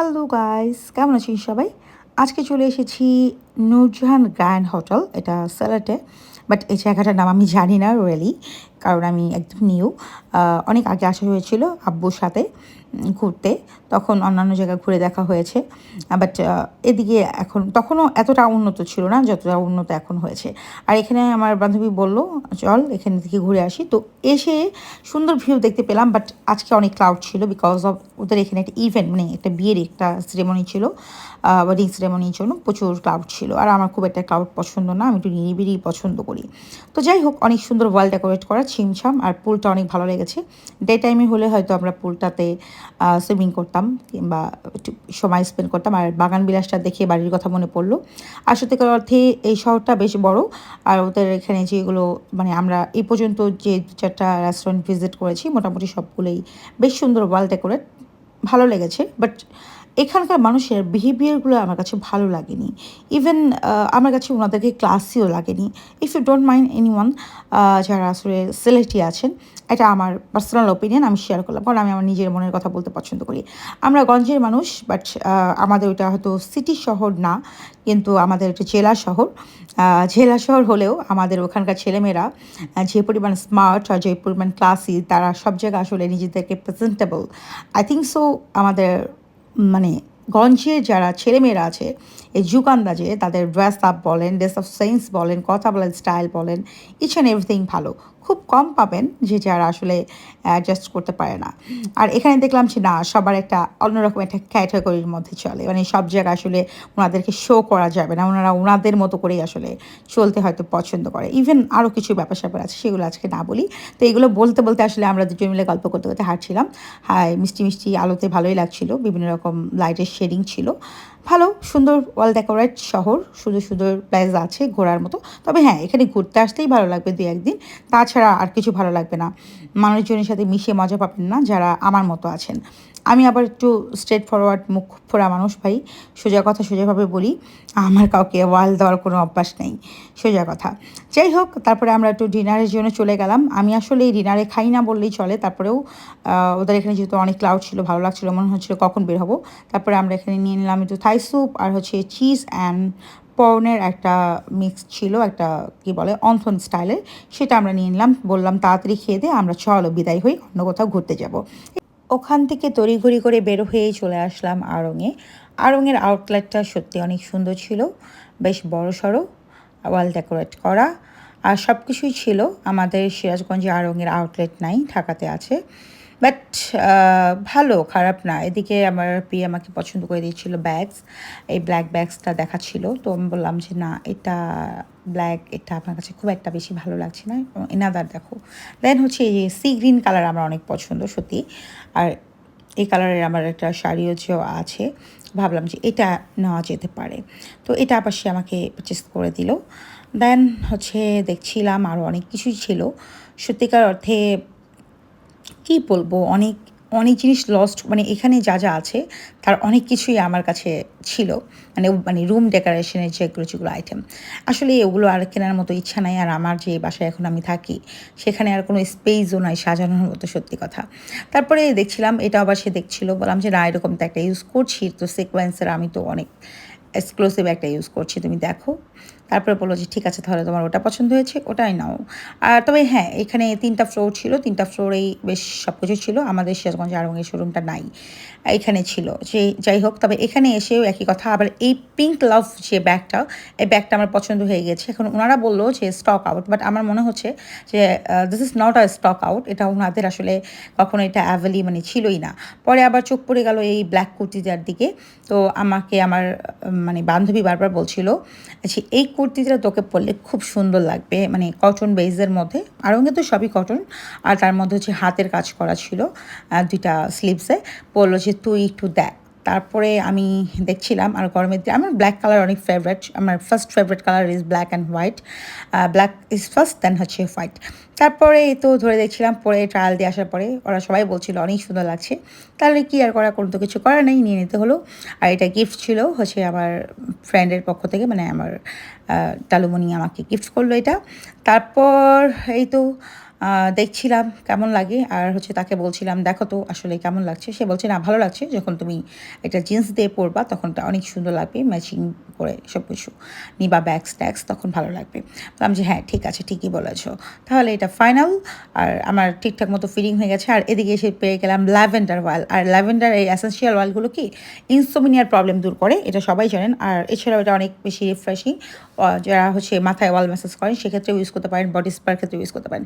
Hello guys, কেমন আছেন সবাই? আজকে চলে এসেছি নূরজাহান গ্র্যান্ড হোটেল, এটা স্যালাটে বাট এই জায়গাটার নাম আমি জানি না রিয়েলি কারণ আমি একদম নিউ অনেক আগে আসা হয়েছিল আব্বুর সাথে ঘুরতে। তখন অন্যান্য জায়গায় ঘুরে দেখা হয়েছে। বাট এদিকে এখন, তখনও এতটা উন্নত ছিল না যতটা উন্নত এখন হয়েছে। আর এখানে আমার বান্ধবী বলল, চল, এখানে থেকে ঘুরে আসি। তো এসে সুন্দর ভিউ দেখতে পেলাম বাট আজকে অনেক ক্লাউড ছিল বিকজ অফ ওদের এখানে একটা ইভেন্ট মানে একটা বিয়ের একটা সেরেমনি ছিল। ওয়েডিং সেরেমনির জন্য প্রচুর ক্লাউড ছিল। আর আমার খুব একটা ক্লাউড পছন্দ না, আমি একটু নিরিবিলি পছন্দ করি। তো যাই হোক, অনেক সুন্দর ওয়াল ডেকোরেট করা ছিমছাম আর পুলটা অনেক ভালো লেগেছে। ডে টাইমে হলে হয়তো আমরা পুলটাতে সুইমিং করতাম, কিংবা একটু সময় স্পেন্ড করতাম, আর বাগান বিলাসটা দেখে বাড়ির কথা মনে পড়ল। আর সত্যিকার অর্থে এই শহরটা বেশ বড়, আর ওদের এখানে যেগুলো মানে আমরা এই পর্যন্ত যে দু চারটা রেস্টুরেন্ট ভিজিট করেছি, মোটামুটি সবগুলোই বেশ সুন্দর ওয়াল ডেকোরেট ভালো লেগেছে। বাট এখানকার মানুষের বিহেভিয়ারগুলো আমার কাছে ভালো লাগেনি। ইভেন আমার কাছে ওনাদেরকে ক্লাসিও লাগেনি। If you don't mind anyone যারা আসলে সিলেটি আছেন, এটা আমার পার্সোনাল ওপিনিয়ন আমি শেয়ার করলাম। কারণ আমি আমার নিজের মনের কথা বলতে পছন্দ করি। আমরা গঞ্জের মানুষ বাট আমাদের ওটা হয়তো সিটি শহর না, কিন্তু আমাদের একটা জেলা শহর। জেলা শহর হলেও আমাদের ওখানকার ছেলেমেয়েরা যে পরিমাণ স্মার্ট আর যে পরিমাণ ক্লাসি তারা সব জায়গায় আসলে নিজেদেরকে প্রেজেন্টেবল আই থিঙ্ক সো আমাদের মানে গঞ্জের যারা ছেলেমেয়েরা আছে, এই যুগান্দাজে তাদের ড্রেস আপ বলেন ড্রেস অফ সেন্স বলেন, কথা বলেন স্টাইল বলেন ইচ অ্যান্ড এভরিথিং ভালো। খুব কম পাবেন যে যারা আসলে অ্যাডজাস্ট করতে পারে না। আর এখানে দেখলাম যে না, সবার একটা অন্যরকম একটা ক্যাটাগরির মধ্যে চলে। মানে সব জায়গায় আসলে ওনাদেরকে শো করা যাবে না। ওনারা ওনাদের মতো করেই আসলে চলতে হয়তো পছন্দ করে। ইভেন আরও কিছু ব্যাপার স্যাপার আছে, সেগুলো আজকে না বলি। তো এগুলো বলতে বলতে আসলে আমরা দুজন মিলে গল্প করতে করতে হাঁটছিলাম। হাই মিষ্টি মিষ্টি আলোতে ভালোই লাগছিল। বিভিন্ন রকম লাইটের শেডিং ছিল। ভালো, সুন্দর ওয়াল ডেকোরেট শহর, সুন্দর সুন্দর প্লেস আছে ঘোরার মতো। তবে হ্যাঁ এখানে ঘুরতে আসতেই ভালো লাগবে দু একদিন। তাছাড়া আর কিছু ভালো লাগবে না। মানুষজনের সাথে মিশে মজা পাবেন না যারা আমার মতো আছেন। আমি আবার একটু স্ট্রেট ফরওয়ার্ড মুখ ফোরা মানুষ ভাই। সোজা কথা সোজাভাবে বলি, আমার কাউকে ওয়াল দেওয়ার কোনো অভ্যাস নেই, সোজা কথা। যাই হোক, তারপরে আমরা একটু ডিনারের জন্য চলে গেলাম। আমি আসলে এই ডিনারে খাই না বললেই চলে, তারপরেও ওদের এখানে যেহেতু অনেক ক্লাউড ছিল, ভালো লাগছিল, মনে হচ্ছিল কখন বের হব। তারপরে আমরা এখানে নিয়ে নিলাম একটু থাই স্যুপ আর হচ্ছে চিজ অ্যান্ড পর্নের একটা মিক্স ছিল, একটা কি বলে, অন্থন স্টাইলের সেটা আমরা নিয়ে নিলাম, বললাম তাড়াতাড়ি খেয়ে দিয়ে আমরা চলো বিদায় হই, অন্য কোথাও ঘুরতে যাব। ওখান থেকে তড়িঘড়ি করে বের হয়ে চলে আসলাম আড়ংয়ে আড়ংয়ের আউটলেটটা সত্যি অনেক সুন্দর ছিল, বেশ বড় সড়ো ওয়াল ডেকোরেট করা, আর সব কিছুই ছিল। আমাদের সিরাজগঞ্জে আড়ংয়ের আউটলেট নাই, ঢাকাতে আছে। বাট ভালো, খারাপ না। এদিকে আমার প্রিয় আমাকে পছন্দ করে দিয়েছিল ব্যাগস এই ব্ল্যাক ব্যাগসটা দেখাচ্ছিল। তো আমি বললাম যে, না, এটা ব্ল্যাক এটা আপনার কাছে খুব একটা বেশি ভালো লাগছে না। এনাদার দেখো। দেন হচ্ছে এই যে সি গ্রিন কালার আমার অনেক পছন্দ, সত্যি। আর এই কালারের আমার একটা শাড়িও যে আছে। ভাবলাম যে এটা নেওয়া যেতে পারে। তো এটা আবার সে আমাকে পারচেস করে দিল। দেন হচ্ছে দেখছিলাম আরও অনেক কিছুই ছিল। সত্যিকার অর্থে কি বলব, অনেক অনেক জিনিস লস্ট মানে এখানে যা যা আছে, তার অনেক কিছুই আমার কাছে ছিল। মানে মানে রুম ডেকোরেশনের যেগুলো যেগুলো আইটেম আসলে ওগুলো আর কেনার মতো ইচ্ছা নাই। আর আমার যে বাসায় এখন আমি থাকি, সেখানে আর কোনো স্পেসও নাই সাজানোর মতো, সত্যি কথা। তারপরে দেখছিলাম, এটা আবার সে দেখছিল, বললাম যে, না, এরকম তো একটা ইউজ করছি। তো সিকোয়েন্সের আমি তো অনেক এক্সক্লুসিভ একটা ইউজ করছি, তুমি দেখো। তারপরে বলল যে, ঠিক আছে, তাহলে তোমার ওটা পছন্দ হয়েছে, ওটাই নাও। আর তবে হ্যাঁ এখানে তিনটা ফ্লোর ছিল, তিনটা ফ্লোরেই বেশ সব কিছু ছিল, আমাদের সিরাজগঞ্জ আরঙের শোরুমটা নাই, এখানে ছিল, যে যাই হোক, তবে এখানে এসেও একই কথা, আবার এই পিঙ্ক লাভ যে ব্যাগটা এই ব্যাগটা আমার পছন্দ হয়ে গেছে, এখন ওনারা বলল যে স্টক আউট বাট আমার মনে হচ্ছে যে this is not a stock out এটা ওনাদের আসলে কখনো এটা অ্যাভেলি মানে ছিলই না। পরে আবার চোখ পড়ে গেল এই ব্ল্যাক কুর্তিটার দিকে, তো আমাকে আমার মানে বান্ধবী বারবার বলছিল যে, এই কুর্তিটা তোকে পরলে খুব সুন্দর লাগবে মানে কটন বেজের মধ্যে। আর আরঙ্গে তো সবই কটন আর তার মধ্যে হচ্ছে হাতের কাজ করা ছিল দুইটা স্লিপসে বলল যে, তুই একটু দেখ তারপরে আমি দেখছিলাম আর গরমের দিন, আমার ব্ল্যাক কালার অনেক ফেভারেট আমার first favourite colour is black and white black is first then হচ্ছে হোয়াইট তারপরে তো ধরে দেখছিলাম, পরে ট্রায়াল দিয়ে আসার পরে ওরা সবাই বলছিল অনেক সুন্দর লাগছে। তাহলে কি আর করা, কোনো তো কিছু করার নেই, নিয়ে নিতে হলো। আর এটা গিফট ছিল হচ্ছে আমার ফ্রেন্ডের পক্ষ থেকে মানে আমার টালুমণি আমাকে গিফট করল এটা। তারপর এই তো দেখছিলাম কেমন লাগে। আর হচ্ছে তাকে বলছিলাম, দেখো তো আসলে কেমন লাগছে? সে বলছে, না, ভালো লাগছে। যখন তুমি একটা জিন্স দিয়ে পরবা, তখন অনেক সুন্দর লাগবে ম্যাচিং করে সব কিছু নিবা ব্যাগস ট্যাক্স তখন ভালো লাগবে। বললাম যে হ্যাঁ ঠিক আছে, ঠিকই বলেছ। তাহলে এটা ফাইনাল আর আমার ঠিকঠাক মতো ফিলিং হয়ে গেছে। আর এদিকে এসে পেয়ে গেলাম ল্যাভেন্ডার অয়েল আর ল্যাভেন্ডার এই অ্যাসেন্সিয়াল অয়েলগুলো কি ইনসোমিনিয়ার প্রবলেম দূর করে, এটা সবাই জানেন। আর এছাড়াও এটা অনেক বেশি রিফ্রেশিং যারা হচ্ছে মাথায় অয়েল ম্যাসাজ করেন, সেক্ষেত্রেও ইউজ করতে পারেন বডি স্পার ক্ষেত্রে ইউজ করতে পারেন।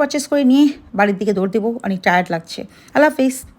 পারচেস করে নিয়ে বাড়ির দিকে দৌড় দেবো। অনেক টায়ার্ড লাগছে। আল্লাহ হাফিজ।